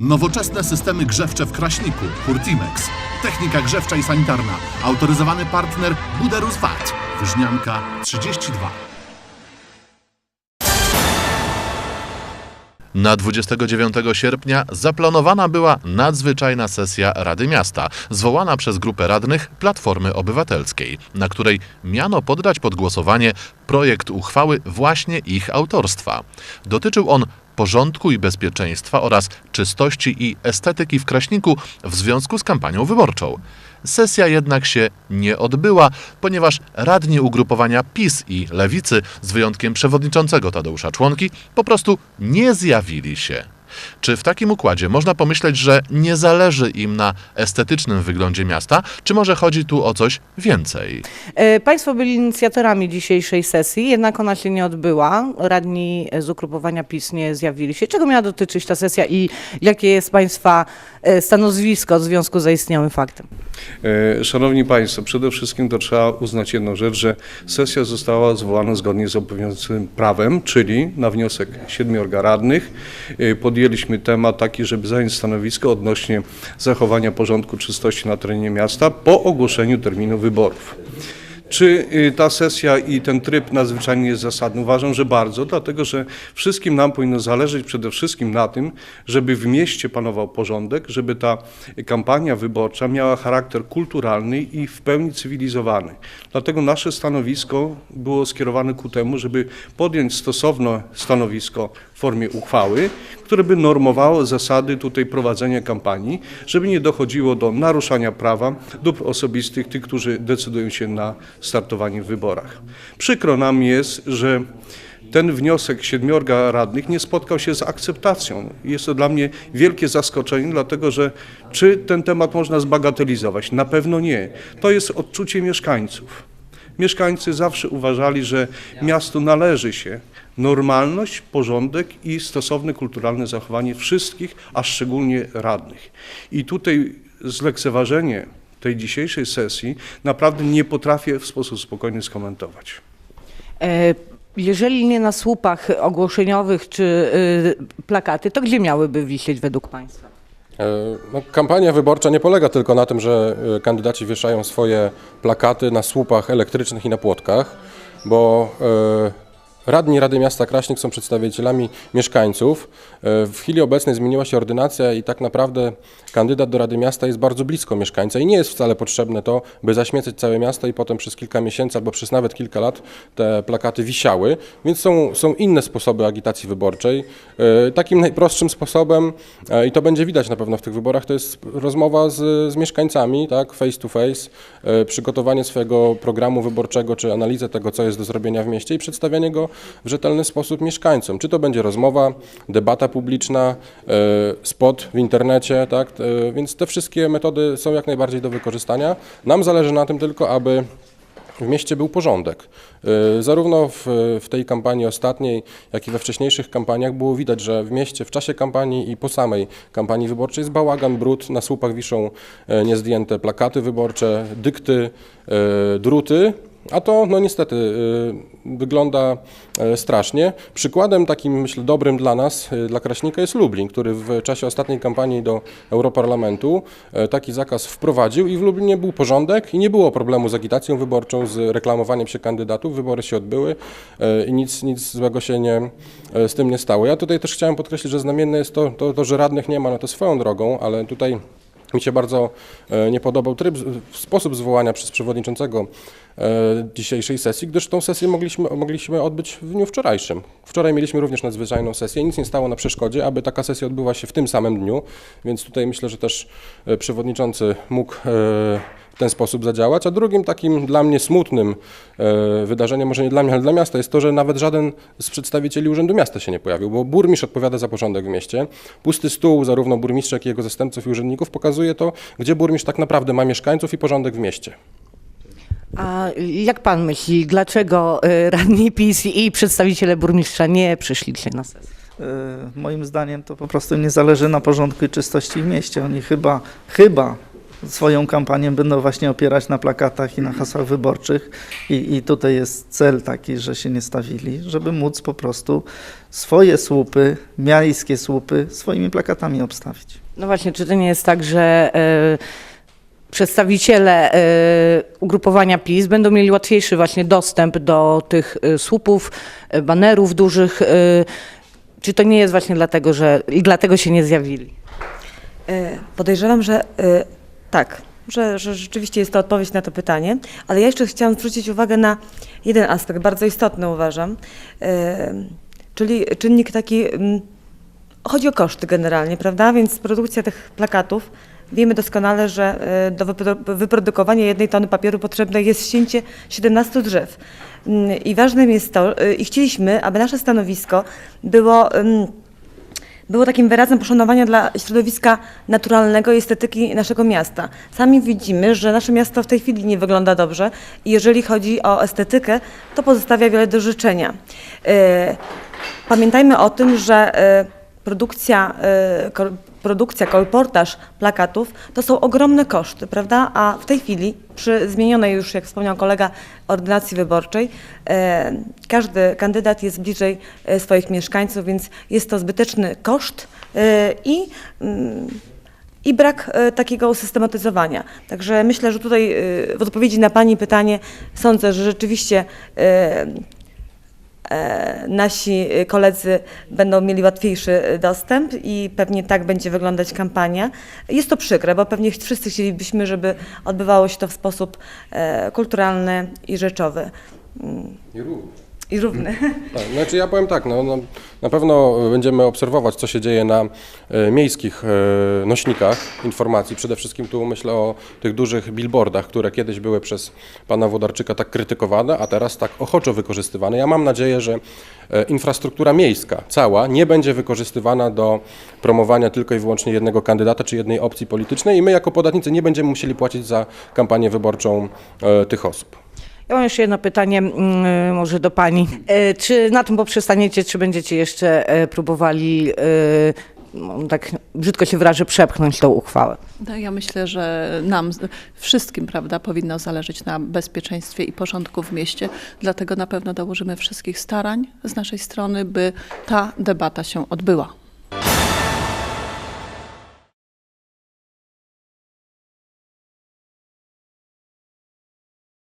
Nowoczesne systemy grzewcze w Kraśniku, Hurtimex. Technika grzewcza i sanitarna. Autoryzowany partner Buderus VAT. Wyżnianka 32. Na 29 sierpnia zaplanowana była nadzwyczajna sesja Rady Miasta, zwołana przez grupę radnych Platformy Obywatelskiej, na której miano poddać pod głosowanie projekt uchwały właśnie ich autorstwa. Dotyczył on porządku i bezpieczeństwa oraz czystości i estetyki w Kraśniku w związku z kampanią wyborczą. Sesja jednak się nie odbyła, ponieważ radni ugrupowania PiS i Lewicy, z wyjątkiem przewodniczącego Tadeusza Członki, po prostu nie zjawili się. Czy w takim układzie można pomyśleć, że nie zależy im na estetycznym wyglądzie miasta, czy może chodzi tu o coś więcej? E, Państwo byli inicjatorami dzisiejszej sesji, jednak ona się nie odbyła. Radni z ugrupowania PiS nie zjawili się. Czego miała dotyczyć ta sesja i jakie jest Państwa e, stanowisko w związku z zaistniałym faktem? E, Szanowni Państwo, przede wszystkim to trzeba uznać jedną rzecz, że sesja została zwołana zgodnie z obowiązującym prawem, czyli na wniosek siedmiorga radnych e, podjęliśmy temat taki, żeby zająć stanowisko odnośnie zachowania porządku czystości na terenie miasta po ogłoszeniu terminu wyborów. Czy y, ta sesja i ten tryb nadzwyczajnie jest zasadny? Uważam, że bardzo, dlatego że wszystkim nam powinno zależeć przede wszystkim na tym, żeby w mieście panował porządek, żeby ta kampania wyborcza miała charakter kulturalny i w pełni cywilizowany. Dlatego nasze stanowisko było skierowane ku temu, żeby podjąć stosowne stanowisko w formie uchwały, które by normowało zasady tutaj prowadzenia kampanii, żeby nie dochodziło do naruszania prawa dóbr osobistych tych, którzy decydują się na startowanie w wyborach. Przykro nam jest, że ten wniosek siedmiorga radnych nie spotkał się z akceptacją. Jest to dla mnie wielkie zaskoczenie, dlatego że czy ten temat można zbagatelizować? Na pewno nie. To jest odczucie mieszkańców. Mieszkańcy zawsze uważali, że miastu należy się normalność, porządek i stosowne kulturalne zachowanie wszystkich, a szczególnie radnych. I tutaj zlekceważenie tej dzisiejszej sesji naprawdę nie potrafię w sposób spokojny skomentować. E, Jeżeli nie na słupach ogłoszeniowych czy y, plakaty, to gdzie miałyby wisieć według Państwa? E, No, kampania wyborcza nie polega tylko na tym, że e, kandydaci wieszają swoje plakaty na słupach elektrycznych i na płotkach, bo radni Rady Miasta Kraśnik są przedstawicielami mieszkańców. E, W chwili obecnej zmieniła się ordynacja i tak naprawdę kandydat do Rady Miasta jest bardzo blisko mieszkańca i nie jest wcale potrzebne to, by zaśmiecać całe miasto i potem przez kilka miesięcy albo przez nawet kilka lat te plakaty wisiały, więc są, są inne sposoby agitacji wyborczej. E, Takim najprostszym sposobem, e, i to będzie widać na pewno w tych wyborach, to jest rozmowa z, z mieszkańcami, tak, face to face, przygotowanie swojego programu wyborczego, czy analizę tego, co jest do zrobienia w mieście i przedstawianie go w rzetelny sposób mieszkańcom. Czy to będzie rozmowa, debata publiczna, e, spot w internecie, tak, e, więc te wszystkie metody są jak najbardziej do wykorzystania. Nam zależy na tym tylko, aby w mieście był porządek. Y, Zarówno w, w tej kampanii ostatniej, jak i we wcześniejszych kampaniach było widać, że w mieście w czasie kampanii i po samej kampanii wyborczej jest bałagan, brud, na słupach wiszą e, niezdjęte plakaty wyborcze, dykty, e, druty. A to no niestety y, wygląda e, strasznie. Przykładem takim myślę dobrym dla nas, y, dla Kraśnika jest Lublin, który w czasie ostatniej kampanii do Europarlamentu e, taki zakaz wprowadził i w Lublinie był porządek i nie było problemu z agitacją wyborczą, z reklamowaniem się kandydatów. Wybory się odbyły e, i nic, nic złego się nie, z tym nie stało. Ja tutaj też chciałem podkreślić, że znamienne jest to, to, to że radnych nie ma, no to swoją drogą, ale tutaj mi się bardzo e, nie podobał tryb, sposób zwołania przez przewodniczącego e, dzisiejszej sesji, gdyż tą sesję mogliśmy, mogliśmy odbyć w dniu wczorajszym. Wczoraj mieliśmy również nadzwyczajną sesję, nic nie stało na przeszkodzie, aby taka sesja odbyła się w tym samym dniu, więc tutaj myślę, że też e, przewodniczący mógł w ten sposób zadziałać. A drugim takim dla mnie smutnym e, wydarzeniem, może nie dla mnie, ale dla miasta, jest to, że nawet żaden z przedstawicieli Urzędu Miasta się nie pojawił, bo burmistrz odpowiada za porządek w mieście. Pusty stół zarówno burmistrza, jak i jego zastępców i urzędników pokazuje to, gdzie burmistrz tak naprawdę ma mieszkańców i porządek w mieście. A jak Pan myśli, dlaczego y, radni PiS i przedstawiciele burmistrza nie przyszli dzisiaj na sesję? Y, Moim zdaniem to po prostu nie zależy na porządku i czystości w mieście. Oni chyba, chyba swoją kampanię będą właśnie opierać na plakatach i na hasłach wyborczych i, i tutaj jest cel taki, że się nie stawili, żeby móc po prostu swoje słupy, miejskie słupy swoimi plakatami obstawić. No właśnie, czy to nie jest tak, że e, przedstawiciele e, ugrupowania PiS będą mieli łatwiejszy właśnie dostęp do tych e, słupów, e, banerów dużych? E, czy to nie jest właśnie dlatego, że i dlatego się nie zjawili? Podejrzewam, że tak, że, że rzeczywiście jest to odpowiedź na to pytanie, ale ja jeszcze chciałam zwrócić uwagę na jeden aspekt, bardzo istotny uważam, e, czyli czynnik taki, mm, chodzi o koszty generalnie, prawda? Więc produkcja tych plakatów, wiemy doskonale, że e, do wypro- wyprodukowania jednej tony papieru potrzebne jest ścięcie 17 drzew. Mm, I ważnym jest to, e, i chcieliśmy, aby nasze stanowisko było... było takim wyrazem poszanowania dla środowiska naturalnego i estetyki naszego miasta. Sami widzimy, że nasze miasto w tej chwili nie wygląda dobrze i jeżeli chodzi o estetykę, to pozostawia wiele do życzenia. E, Pamiętajmy o tym, że e, produkcja, kol- produkcja, kolportaż plakatów to są ogromne koszty, prawda? A w tej chwili przy zmienionej już, jak wspomniał kolega, ordynacji wyborczej, e, każdy kandydat jest bliżej e, swoich mieszkańców, więc jest to zbyteczny koszt i i brak takiego usystematyzowania. Także myślę, że tutaj w odpowiedzi na Pani pytanie sądzę, że rzeczywiście nasi koledzy będą mieli łatwiejszy dostęp i pewnie tak będzie wyglądać kampania. Jest to przykre, bo pewnie wszyscy chcielibyśmy, żeby odbywało się to w sposób e, kulturalny i rzeczowy równo. I równy. Tak, znaczy ja powiem tak, no, no, na pewno będziemy obserwować, co się dzieje na e, miejskich e, nośnikach informacji. Przede wszystkim tu myślę o tych dużych billboardach, które kiedyś były przez pana Wodarczyka tak krytykowane, a teraz tak ochoczo wykorzystywane. Ja mam nadzieję, że e, infrastruktura miejska cała nie będzie wykorzystywana do promowania tylko i wyłącznie jednego kandydata czy jednej opcji politycznej i my jako podatnicy nie będziemy musieli płacić za kampanię wyborczą e, tych osób. Ja mam jeszcze jedno pytanie, mm, może do Pani. E, Czy na tym poprzestaniecie, czy będziecie jeszcze e, próbowali, e, no, tak brzydko się wyrażę, przepchnąć tą uchwałę? No, ja myślę, że nam wszystkim prawda, powinno zależeć na bezpieczeństwie i porządku w mieście. Dlatego na pewno dołożymy wszystkich starań z naszej strony, by ta debata się odbyła.